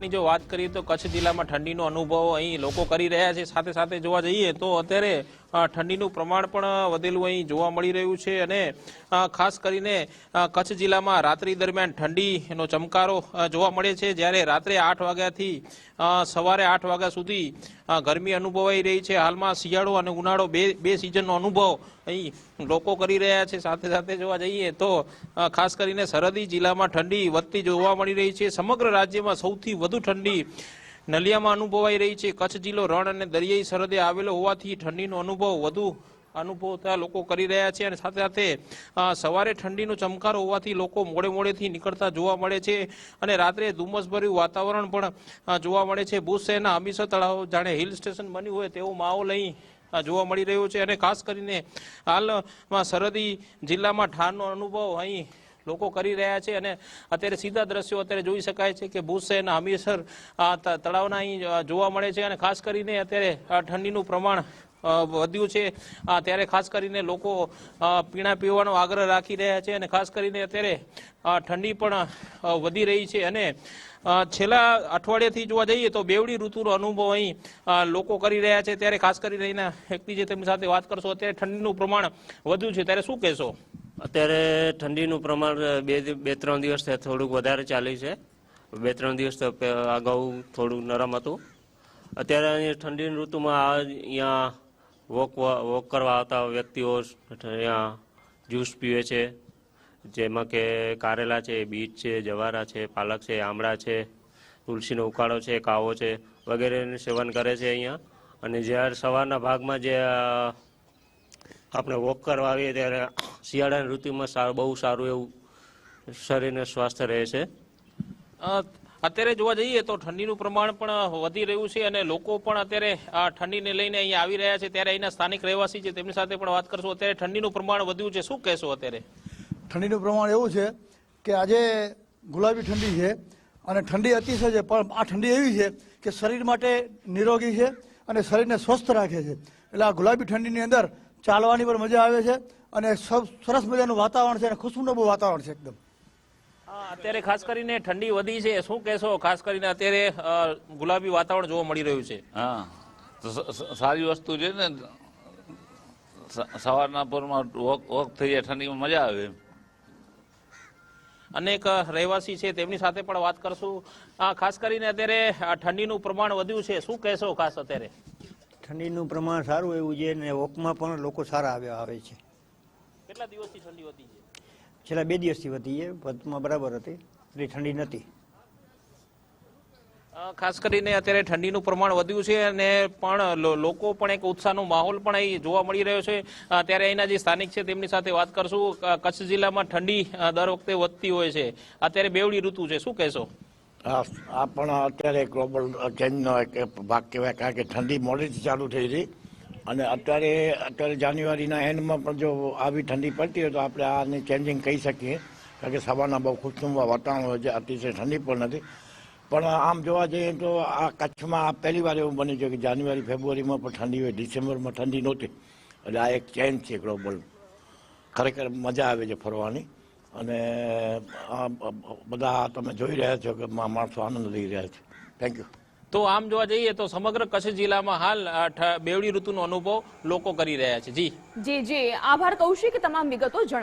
ની જો વાત કરીએ તો કચ્છ જિલ્લામાં ઠંડીનો અનુભવ અહીં લોકો કરી રહ્યા છે. સાથે સાથે જોવા જઈએ તો અત્યારે ઠંડીનું પ્રમાણ પણ વધેલું અહીં જોવા મળી રહ્યું છે અને ખાસ કરીને કચ્છ જિલ્લામાં રાત્રિ દરમિયાન ઠંડીનો ચમકારો જોવા મળે છે. જ્યારે રાત્રે આઠ વાગ્યાથી સવારે આઠ વાગ્યા સુધી ગરમી અનુભવાઈ રહી છે. હાલમાં શિયાળો અને ઉનાળો બે બે સિઝનનો અનુભવ અહીં લોકો કરી રહ્યા છે. સાથે સાથે જોવા જઈએ તો ખાસ કરીને સરહદી જિલ્લામાં ઠંડી વધતી જોવા મળી રહી છે. સમગ્ર રાજ્યમાં સૌથી વધુ ઠંડી નલિયામાં અનુભવાઈ રહી છે. કચ્છ જિલ્લો રણ અને દરિયાઈ સરહદે આવેલો હોવાથી ઠંડીનો અનુભવ વધુ અનુભવતા લોકો કરી રહ્યા છે અને સાથે સાથે સવારે ઠંડીનો ચમકારો હોવાથી લોકો મોડે મોડેથી નીકળતા જોવા મળે છે અને રાત્રે ધુમ્મસભર્યું વાતાવરણ પણ જોવા મળે છે. ભુજ શહેરના હમીરસર તળાવ જાણે હિલ સ્ટેશન બન્યું હોય તેવો માહોલ અહીં જોવા મળી રહ્યો છે અને ખાસ કરીને હાલમાં સરહદી જિલ્લામાં ઠારનો અનુભવ અહીં લોકો કરી રહ્યા છે અને અત્યારે સીધા દ્રશ્યો અત્યારે જોઈ શકાય છે કે ભૂસેન હમીરસર તળાવના અહીં જોવા મળે છે અને ખાસ કરીને અત્યારે ઠંડીનું પ્રમાણ વધ્યું છે. ત્યારે ખાસ કરીને લોકો પીણા પીવાનો આગ્રહ રાખી રહ્યા છે અને ખાસ કરીને અત્યારે ઠંડી પણ વધી રહી છે અને છેલ્લા અઠવાડિયાથી જોવા જઈએ તો બેવડી ઋતુનો અનુભવ અહીં લોકો કરી રહ્યા છે. ત્યારે ખાસ કરીને અહીંના વ્યક્તિ જે તેમની સાથે વાત કરશો, અત્યારે ઠંડીનું પ્રમાણ વધ્યું છે. ત્યારે શું કહેશો? અત્યારે ઠંડીનું પ્રમાણ બે બે, ત્રણ દિવસ થોડુંક વધારે ચાલ્યું છે. બે, ત્રણ દિવસ અગાઉ થોડું નરમ હતું. અત્યારે અહીંયા ઠંડીની ઋતુમાં આ અહીંયા વોક વોક કરવા આવતા વ્યક્તિઓ અહીંયા જ્યુસ પીવે છે. જેમાં કે કારેલા છે, બીટ છે, જવારા છે, પાલક છે, આમળા છે, તુલસીનો ઉકાળો છે, કાવો છે, વગેરેનું સેવન કરે છે અહીંયા. અને જ્યારે સવારના ભાગમાં જે આપણે વોક કરવા આવીએ ત્યારે શિયાળાની ઋતુમાં સારું બહુ સારું એવું શરીરને સ્વાસ્થ્ય રહે છે. અત્યારે જોવા જઈએ તો ઠંડીનું પ્રમાણ પણ વધી રહ્યું છે અને લોકો પણ અત્યારે આ ઠંડીને લઈને અહીંયા આવી રહ્યા છે. ત્યારે અહીંના સ્થાનિક રહેવાસી છે તેમની સાથે પણ વાત કરશું. અત્યારે ઠંડીનું પ્રમાણ વધ્યું છે. શું કહેશો અત્યારે? ઠંડીનું પ્રમાણ એવું છે કે આજે ગુલાબી ઠંડી છે અને ઠંડી અતિશય છે પણ આ ઠંડી એવી છે કે શરીર માટે નિરોગી છે અને શરીરને સ્વસ્થ રાખે છે. એટલે આ ગુલાબી ઠંડીની અંદર ચાલવાની પણ મજા આવે છે અને સરસ મજાનું વાતાવરણ છે અને ખુશનુમા વાતાવરણ છે એકદમ. હા, અત્યારે ખાસ કરીને ઠંડી વધી છે. શું કહેશો? ખાસ કરીને અત્યારે ગુલાબી વાતાવરણ જોવા મળી રહ્યું છે. હા. સારી વસ્તુ છે ને. સવારના પોરમાં વોક વોક થઈ જાય ઠંડીમાં મજા આવે અનેક રહેવાસી છે તેમની સાથે પણ વાત કરશું. આ ખાસ કરીને અત્યારે આ ઠંડીનું પ્રમાણ વધ્યું છે. શું કહેશો ખાસ અત્યારે? ઠંડીનું પ્રમાણ સારું એવું છે ને વોકમાં પણ લોકો સારા આવ્યા આવે છે. કેટલા દિવસથી ઠંડી વધી છે? છેલ્લા બે દિવસથી વધી છે. વધમાં બરાબર હતી. એટલી ઠંડી નથી ખાસ કરીને અત્યારે ઠંડીનું પ્રમાણ વધ્યું છે અને પણ લોકો પણ એક ઉત્સાહનો માહોલ પણ અહીં જોવા મળી રહ્યો છે. ત્યારે અહીંના જે સ્થાનિક છે તેમની સાથે વાત કરશું. કચ્છ જિલ્લામાં ઠંડી દર વખતે વધતી હોય છે. અત્યારે બેવડી ઋતુ છે. શું કહેશો? આ પણ અત્યારે ગ્લોબલ ચેન્જનો એક ભાગ કહેવાય, કારણ કે ઠંડી મોડેથી ચાલુ થઈ હતી. અને અત્યારે અત્યારે જાન્યુઆરીના એન્ડમાં પણ જો આવી ઠંડી પડતી હોય તો આપણે આને ચેન્જિંગ કહી શકીએ. કારણ કે સવારના બહુ ખુશનુમા વાતાવરણ હોય છે, અતિશય ઠંડી પણ નથી. પણ આમ જોવા જઈએ તો આ કચ્છમાં આ પહેલી વાર એવું બન્યું છે કે જાન્યુઆરી, ફેબ્રુઆરીમાં પણ ઠંડી હોય, ડિસેમ્બરમાં ઠંડી નહોતી. એટલે આ એક ચેન્જ છે ગ્લોબલ. ખરેખર મજા આવે છે ફરવાની. અને આ બધા તમે જોઈ રહ્યા છો કે માણસો આનંદ લઈ રહ્યા છે. થેન્ક યુ તો આમ જોવા જઈએ તો સમગ્ર કચ્છ જિલ્લામાં હાલ બેવડી ઋતુનો અનુભવ લોકો કરી રહ્યા છે. જી. જી જી. આભાર કૌશિક તમામ વિગતો જણાવી.